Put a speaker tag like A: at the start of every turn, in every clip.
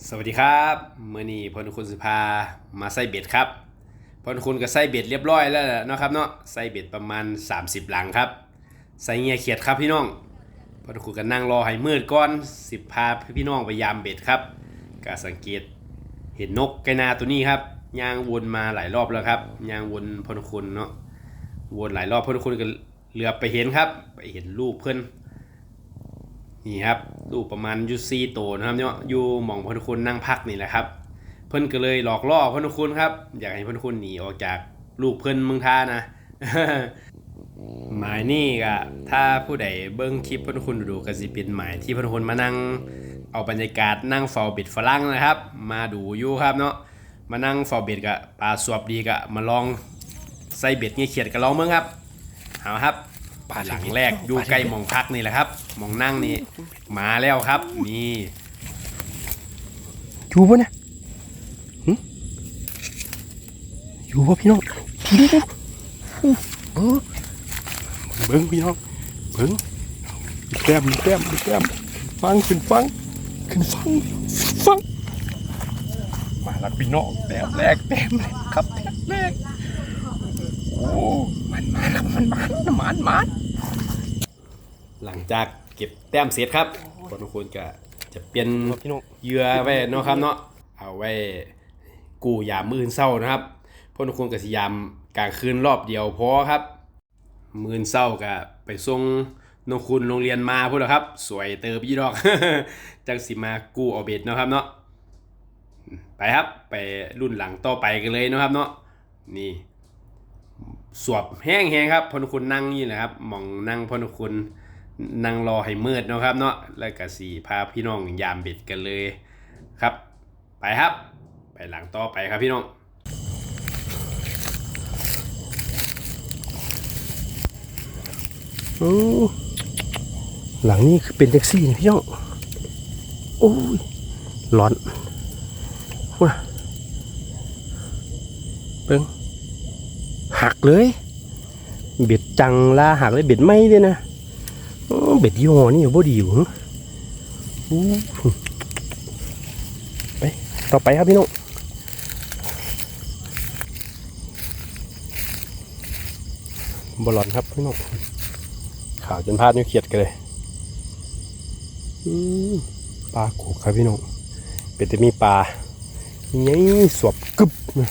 A: สวัสดีครับเมื่อนี้พลคุณสุภามาใส่เบ็ดครับพลคุณก็ใส่เบ็ดเรียบร้อยแล้วเนาะครับเนาะใส่เบ็ดประมาณ 30 หลังครับใส่เงียเขียดครับพี่น้องพลคุณก็นั่งรอให้มืดก่อนสิบพาพี่น้องไปยามเบ็ดครับก็สังเกตเห็นนกไกนาตัวนี้ครับย่างวนมาหลายรอบแล้วครับย่างวนพลคุณเนาะวนหลายรอบพลคุณก็เหลือไปเห็นครับ ไปเห็นลูกเพื่อน นี่ครับลูกประมาณยูซีโตนะครับเนาะอยู่หมองพนุคุณนั่งพักนี่แหละครับ เพิ่นก็เลยหลอกล่อพนุคุณครับ อยากให้พนุคุณหนีออกจากลูกเพิ่นเมืองท่านะหมายนี่ก็ถ้าผู้ใดเบิ่งคลิปพนุคุณดูก็สิเป็นหมายที่พนุคุณมานั่งเอาบรรยากาศนั่งเฝ้าเบ็ดฝรั่งนะครับ มาดูอยู่ครับเนาะมานั่งเฝ้าเบ็ดกับปลาสวบดีก็มาลองใส่เบ็ดเงี้ยเขียดกับลองเมืองครับเอาครับ
B: ปลา
A: หลัง
B: เบ็ด
A: แรกอยู่ใกล้หมองพักนี่แหละครับหมองนั่งนี่มาแล้วครับ นี่
B: อยู่ปะเนี่ยหึอยู่ปะพี่น้องทีนี้นะเออเบิ้งพี่น้องเบิ้งมีแก้มมีแก้มมีแก้มฟังขึ้นฟังขึ้นฟังฟังมาแล้วพี่น้องแต้มแรกแต้มแรกครับแต้มแรกโอ้ มันมันครับมันมันมันมัน
A: หลังจากเก็บแต้มเสร็จครับคนทุกคนก็จะเปลี่ยน
B: พี่น้อง
A: เหยื่อไว้เนาะครับเนาะเอาไว้กู้ยามมื้ออนเศร้านะครับพวกทุกคนก็สิยามกลางคืนรอบเดียวพอครับ มื้ออนเศร้าก็ไปส่งน้องคุณโรงเรียนมาพูดแล้วครับ สวยเติบยี่ดอกจังสิมากู้เอาเบ็ดเนาะครับเนาะไปครับไปรุ่นหลังต่อไปกันเลยเนาะครับเนาะนี่ สวบแห้งแห้งครับพลคุณนั่งนี่นะครับมองนั่งพลคุณนั่งรอให้มืดนะครับเนาะแล้วก็สีพาพี่น้องยามเบ็ดกันเลยครับ ไปครับ ไปหลังต่อไปครับพี่น้อง
B: โอ้หลังนี้คือเป็นแท็กซี่นะพี่น้องโอ้ยร้อนว้าเบิ้ง หักเลย เบ็ดจังลาหักเลยเบ็ดไม่ด้วยนะเบ็ดยี่ห้อนี่บ่ดีอยู่ไปต่อไปครับพี่น้องบอลลอนครับพี่น้องขาวจนพลาดนิ้วเขียดกันเลยปลากูครับพี่น้องเป็นแต่มีปลานี่สวบกึบนะ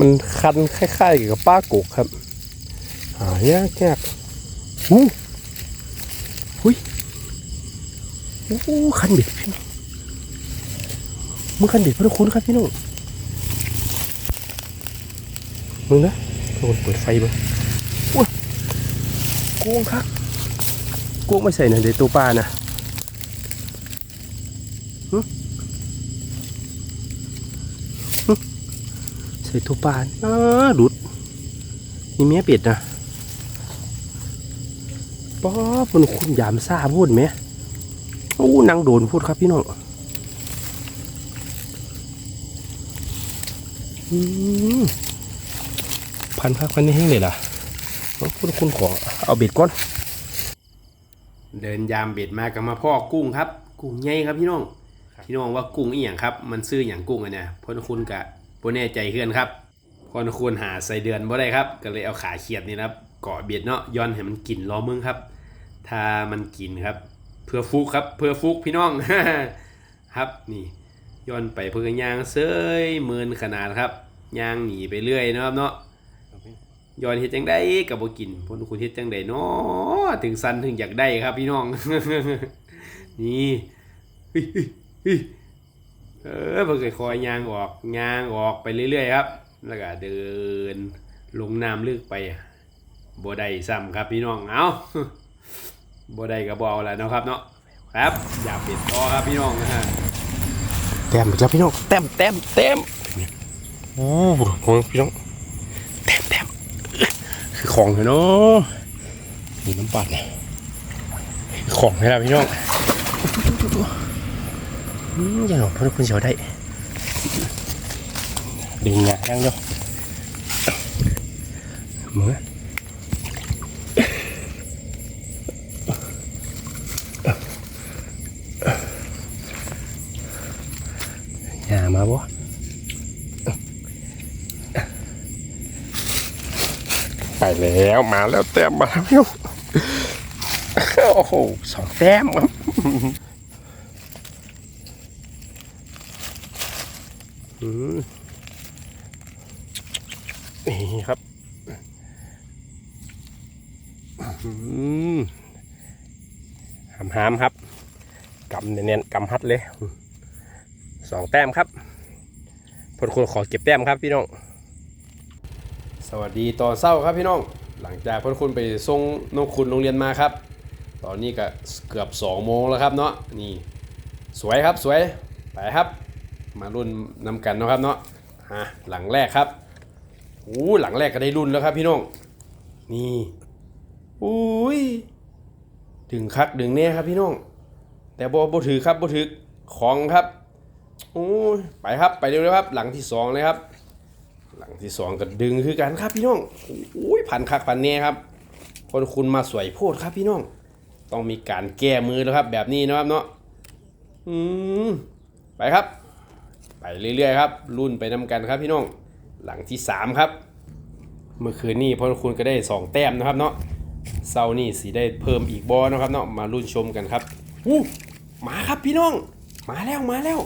B: มันคันคล้ายๆกับปลากุกครับหายากแกอู้หุยอู้คันเบ็ดพี่น้องมึงคันเบ็ดพระคุณครับพี่น้องมึงนะทุกคนเปิดไฟบ้างกงครับกงไม่ใส่นะเดี๋ยวตัวปลานะ ใส่ตัวปลาอ้าดุดนี่เมียเป็ดนะป๊อบบนคุณยามซาพูดไหมโอ้นางโดนพูดครับพี่น้องอพันครับพันนี้แห้งเลยล่ะคุณคุณขอเอาเบ็ดก่อน
A: เดินยามเบ็ดมากับมาพ่อกุ้งครับ กุ้งใหญ่ครับพี่น้อง พี่น้องว่ากุ้งอีหยังครับ มันซื้ออย่างกุ้งอันเนี่ยพลคุณกะ บ่แน่ใจเฮือนครับพลคุณหาใส่เดือนบ่ได้ครับ ก็เลยเอาขาเขียดนี่นะครับเกาะเบ็ดเนาะย้อนให้มันกินล้อมึงครับ ถ้ามันกินครับ เพื่อฟุกครับ เพื่อฟุกพี่น้องครับนี่ย้อนไปเพื่อย่างเซยหมื่นขนาดครับย่างหนีไปเรื่อยนะครับเนาะย้อนเฮ็ดจังได้ก็บ่กินพลคุณเฮ็ดจังไดเนาะถึงสันถึงอยากได้ครับพี่น้อง นี่ เฮ้ยเฮ้ยเฮ้ยเออเพิ่นค่อยยางออกยางออกไปเรื่อยๆครับ แล้วก็เดินลงน้ำลึกไปบ่ได้ซ้ำครับพี่น้องเอาบ่ได้ก็บอาแล้วเนาะครับเนาะครับอย่าปิดต่อครับพี่น้องนะฮะ
B: แต้มอีกแล้วพี่น้องแต้มแต้มแต้มโอ้โหพี่น้องแต้มแต้มคือของเหรอเนาะนี่น้ำปัดเนี่ยคือของให้เราพี่น้อง อืมอย่างของพวกคุณเฉาได้ดึงงายังเนาะมือหามาบ่ไปแล้วมาแล้วแต้มมาแล้วโอ้โหสองแต้มครับอืมนี่ครับอืมหามครับกำเนียนๆกำฮัดเลยสองแต้มครับพลคุณขอเก็บแต้มครับพี่น้อง
A: สวัสดีตอนเศร้าครับพี่น้อง หลังจากพ่อคุณไปส่งน้องคุณโรงเรียนมาครับ ตอนนี้ก็เกือบ2โมงแล้วครับเนาะนี่สวยครับสวยไปครับ มารุ่นนำกันนะครับเนาะฮะหลังแรกครับโอ้หลังแรกก็ได้รุ่นแล้วครับพี่น้องนี่อุ้ย ดึงคักดึงแน่ครับพี่น้อง แต่บ่บ่ถือครับบ่ถือของครับโอ้ยไปครับไปเร็วๆครับ หลังที่สองเลยครับ หลังที่สองก็ดึงคือกันครับพี่น้องโอ้ยพันคักพันแน่ครับ คนคุณมาสวยโพดครับพี่น้อง ต้องมีการแก้มือแล้วครับ แบบนี้นะครับเนาะอืมไปครับ ไปเรื่อยๆครับรุ่นไปนำกันครับพี่น้อง หลังที่สามครับ เมื่อคืนนี้พอคุณก็ได้สองแต้มนะครับเนาะ เซาร์นี่สีได้เพิ่มอีกบอนะครับเนาะมารุ่นชมกันครับอู้มาครับพี่น้อง มาแล้วมาแล้ว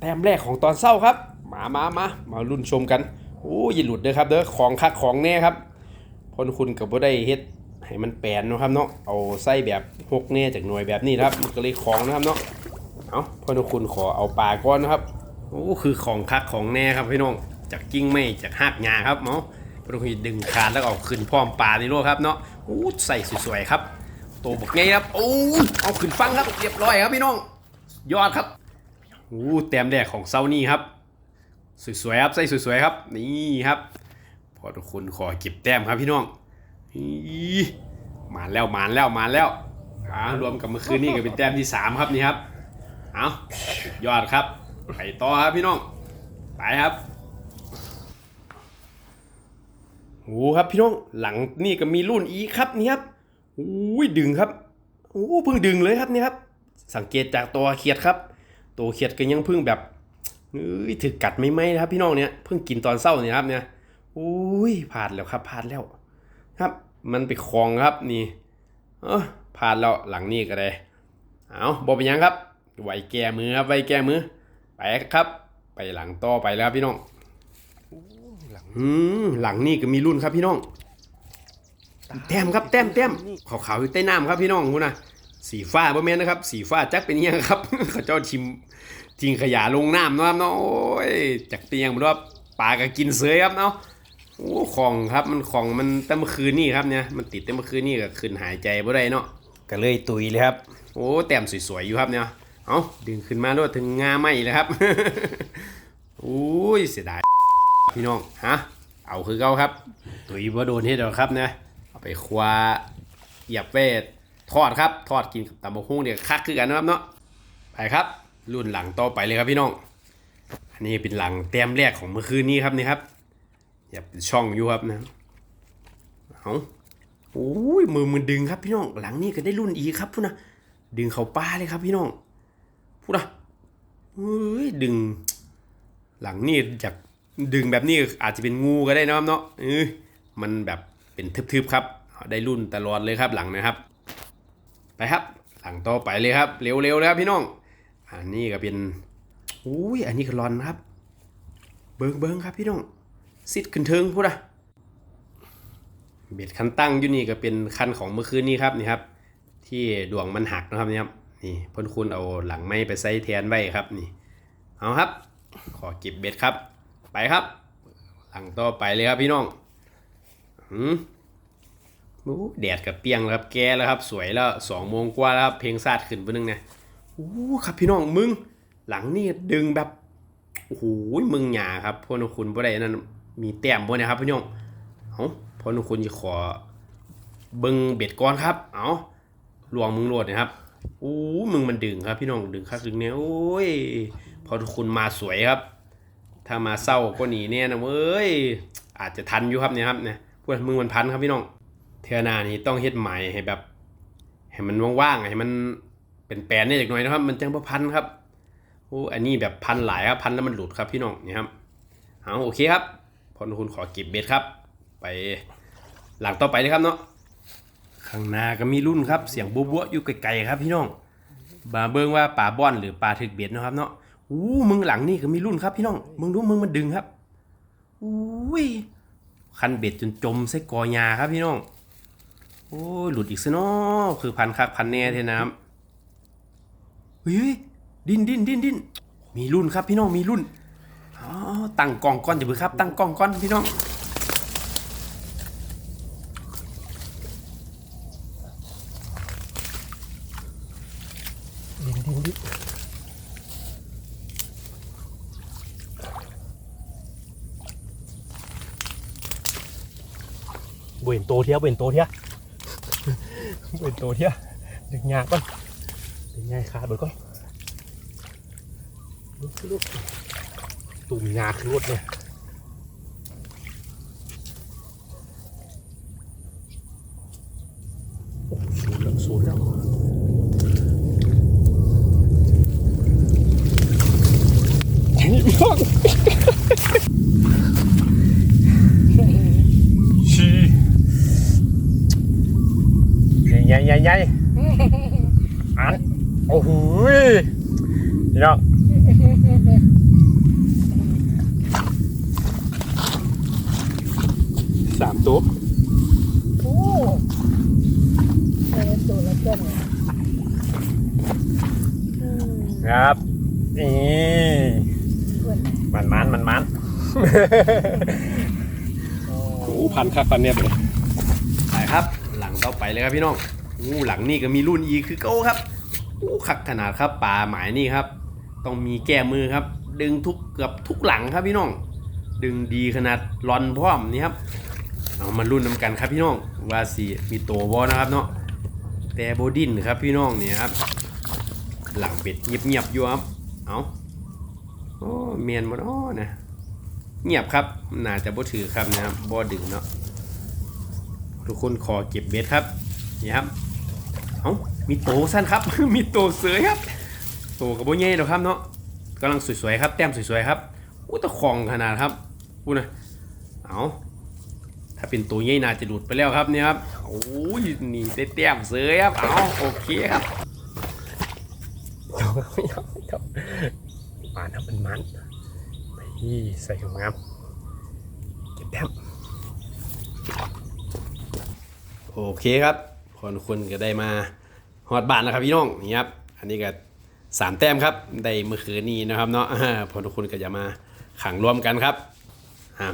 A: แต้มแรกของตอนเศร้าครับ มามามามารุ่นชมกันโอ้ยอย่าหลุดเด้อครับเด้อของคักของแน่ครับพลคุณกับบ่ได้เฮ็ดให้มันแปลนนะครับเนาะเอาไส้แบบหกแน่จากหน่วยแบบนี้นะครับมันก็เลยของนะครับเนาะเอาพลคุณขอเอาปลาก้อนนะครับโอ้คือของคักของแน่ครับพี่น้องจากกิ้งไม่จากหักงาครับเนาะพลคุณดึงขาดแล้วเอาขึ้นพร้อมปลาในโลกครับเนาะ อ้ใส่สวยๆครับโตบกไงครับโอ้ยเอาขึ้นฟังครับเรียบร้อยครับพี่น้อง ยอดครับโอ้แต้มแรกของเซานี่ครับ สวยๆครับใส่สวยๆครับ นี่ครับพอทุกคนขอเก็บแต้มครับพี่น้องนี่มาแล้วมาแล้วมาแล้วอ่ารวมกับเมื่อคืนนี้ก็เป็นแต้มที่สามครับนี่ครับ เอาสุดยอดครับไปต่อครับพี่น้อง ไปครับ โอ้ครับพี่น้องหลังนี่ก็มีรุ่นอีกครับนี่ครับโอ้ยดึงครับโอ้เพิ่งดึงเลยครับนี่ครับ สังเกตจากตัวเขียดครับ ตัวเขียดก็ยังเพิ่งแบบเอ้ยถึกกัดไม่ไหมนะครับ พี่น้องเนี่ยเพิ่งกินตอนเศร้าเนี่ยครับเนี่ยอุ้ยผ่านแล้วครับผ่านแล้ว ครับ มันไปคลองครับนี่เออผ่านแล้วหลังนี้ก็ได้เอาบอกไปยังครับไวแก้มือครับไวแก้มือไปครับ ไปหลังต่อไปแล้วครับพี่น้อง อืมหลังนี่ก็มีรุ่นครับพี่น้อง แต้มครับแต้มแต้มขาวๆอยู่ใต้น้ำครับพี่น้องคุณนะสีฟ้าบ่แม่นนะครับ สีฟ้าจักเป็นยังครับ เขาเจ้าทิมทิ้งขยะลงน้ำนะครับเนาะโอ้ยจักเป็นยังบ่รู้ว่าปลาก็กินเสยครับเนาะโอ้ของครับมันของมันแต่เมื่อคืนนี่ครับเนี่ยมันติดแต่เมื่อคืนนี่ก็ขึ้นหายใจบ่ได้เนาะก็เลยตุยเลยครับ โอ้แต้มสวยๆอยู่ครับเนี่ยเอาดึงขึ้นมาด้วยถึงงาไหมเลยครับโอ้ยเสียดาย พี่น้องฮะเอาคือเก่าครับ ตุยบ่โดนเฮ็ดหรอกครับเนี่ยเอาไปควาเหยียบเวททอดครับ ทอดกินกับตำบักหุ่งเนี่ยคักคือกันนะครับเนาะไปครับ รุ่นหลังต่อไปเลยครับพี่น้อง อันนี้เป็นหลังแต้มแรกของเมื่อคืนนี้ครับนี่ครับอย่าเป็นช่องอยู่ครับนะเอาโอ้ยมือมันดึงครับพี่น้อง หลังนี้ก็ได้รุ่นอีกครับพูดนะดึงเขาป้าเลยครับพี่น้องพูดนะเฮ้ยดึง หลังนี่จาก ดึงแบบนี้อาจจะเป็นงูก็ได้นะครับเนาะเออมันแบบเป็นทึบๆครับ ได้รุ่นตลอดเลยครับหลังนะครับ ไปครับ หลังต่อไปเลยครับเร็วๆเลยครับพี่น้อง อันนี้ก็เป็นอุ้ยอันนี้ก็รอนครับ เบิ้งเบิงครับพี่น้องซิดขึ้นเทิงพูดอะเบ็ดคันตั้งอยู่นี่ก็เป็นคันของเมื่อคืนนี้ครับนี่ครับ ที่ดวงมันหักนะครับนี่ครับนี่พ่นคุณเอาหลังไม้ไปใส่แทนไว้ครับนี่เอาครับ ขอเก็บเบ็ดครับ ครับ หลังต่อไปเลยครับพี่น้องหืมโอ้แดดกับเปียงแล้วครับ แกแล้วครับ สวยแล้วสองโมงกว่าแล้วครับ เพลงซาดขึ้นไปนึงนะโอ้ครับพี่น้องมึง หลังนี่ดึงแบบโอ้โหมึงหยาครับพ่อนุคุณบ่ได้นั่นมีแต้มบ่เนะครับพี่น้องเอาพ่อนุคุณจะขอเบิ่งเบ็ดก่อนครับ เอาลวงมึงโหลดนะครับโอ้มึงมันดึงครับ พี่น้องดึงคักดึงเนี่ยโอ้ยพ่อนุคุณมาสวยครับ ถ้ามาเศร้าก็หนีเนี่ยนะเว้ยอาจจะทันอยู่ครับเนี่ยครับเนี่ยพวกมึงมันพันครับพี่น้องเทอนานี้ต้องเฮ็ดใหม่ให้แบบให้มันว่างๆให้มันเป็นแปลนเนี่ยจากน่อยนะครับ มันจังประพันครับโอ้อันนี้แบบพันหลายครับพันแล้วมันหลุดครับพี่น้องนี่ครับเอาโอเคครับพรคุณขอเก็บเบ็ดครับ ไปหลังต่อไปเลยครับเนาะข้างหน้าก็มีรุ่นครับ เสียงบัวๆอยู่ไกลๆครับพี่น้องมาเบิ่งว่าปลาบ้อนหรือปลาถึกเบ็ดนะครับเนาะ อู้มึงหลังนี่ก็มีรุ่นครับพี่น้อง มึงดูมึงมันดึงครับอุ้ยคันเบ็ดจนจมใส่กอยาครับพี่น้อง โอ้ยหลุดอีกซะเนาะคือพันคักพันแน่เทน้ำเฮ้ยดิ้นดิ้นดิ้นดิ้นมีรุ่นครับพี่น้องมีรุ่นอ๋อตั้งกล่องก้อนจะเบื่อครับ ตั้งกล่องก้อนพี่น้อง
B: ดินดินดิน เบ่เห็นโตเทียเป็นโตเทียเห็นโตเทียดึงยาก่อนดึงยากขาดเบิดก่อนลุกลุกตูมีงาคือรถเนี่ยโอ้สูดแล้วสูดแล้ว นี่พี่น้องชี ใหญ่ใหญ่ใหญ่อันโอ้โหยพี่น้องสามตัว
C: โอ้เออตัวละเกินอืม
B: ครับนี่
C: เกิน
B: มันมันมันมันโอ้พันครับพันเนี่ยเลย
A: ไปครับ หลังต่อไปเลยครับพี่น้อง อู้หลังนี่ก็มีรุ่นอีคือเก้าครับอู้ขักขนาดครับปลาหมายนี่ครับ ต้องมีแก้มือครับ ดึงทุกเกือบทุกหลังครับพี่น้อง ดึงดีขนาดรอนพร้อมนี่ครับเอามารุ่นนำกันครับพี่น้องว่าสีมีโตวบอนะครับเนาะแต่โบดินครับพี่น้องเนี่ยครับ หลังเป็ดเงียบๆอยู่ครับเอาโอ้เมียนหมดอ้อนะเงียบครับน่าจะบ่ถือครับนะครับบ่ดึงเนาะทุกคนขอเก็บเบ็ดครับนี่ครับามีโตสั้นครับ มีโตเสือครับ โตกับโบเย่ดอกครับเนาะกำลังสวยๆครับ แต้มสวยๆครับอู้ตะคองขนาดครับพูดนะเอาถ้าเป็นตัวเย่น่าจะหลุดไปแล้วครับเนี่ยครับโอ้ยนี่ได้แต้มเสือครับ เอาโอเคครับ
B: มันครับมันมันไปใส่งามๆเก็บแต้ม
A: โอเคครับคนคุณก็ได้มา ฮอดบ้านนะครับพี่น้องนี่ครับอันนี้ก็สามแต้มครับได้เมื่อคืนนี้นะครับเนาะอ่าพอทุกคนก็จะมาขังรวมกันครับ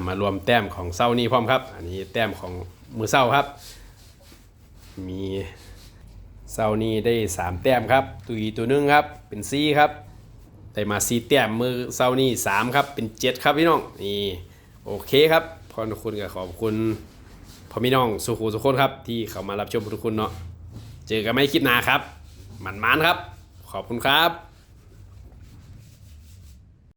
A: มารวมแต้มของเศร้านี้พร้อมครับ อันนี้แต้มของมือเศร้าครับ มีเศร้านี้ได้สามแต้มครับตัวอีตัวหนึงครับเป็นซีครับได้มาซีแต้มมือเศร้านี้สามครับเป็นเจ็ดครับพี่น้องนี่โอเคครับพอทุกคนก็ขอบคุณพ่อพี่น้องสุขุสุขคนครับที่เข้ามารับชมทุกคนเนาะ เจอกันไม่คลิดหนาครับหมันมานครับ ขอบคุณครับ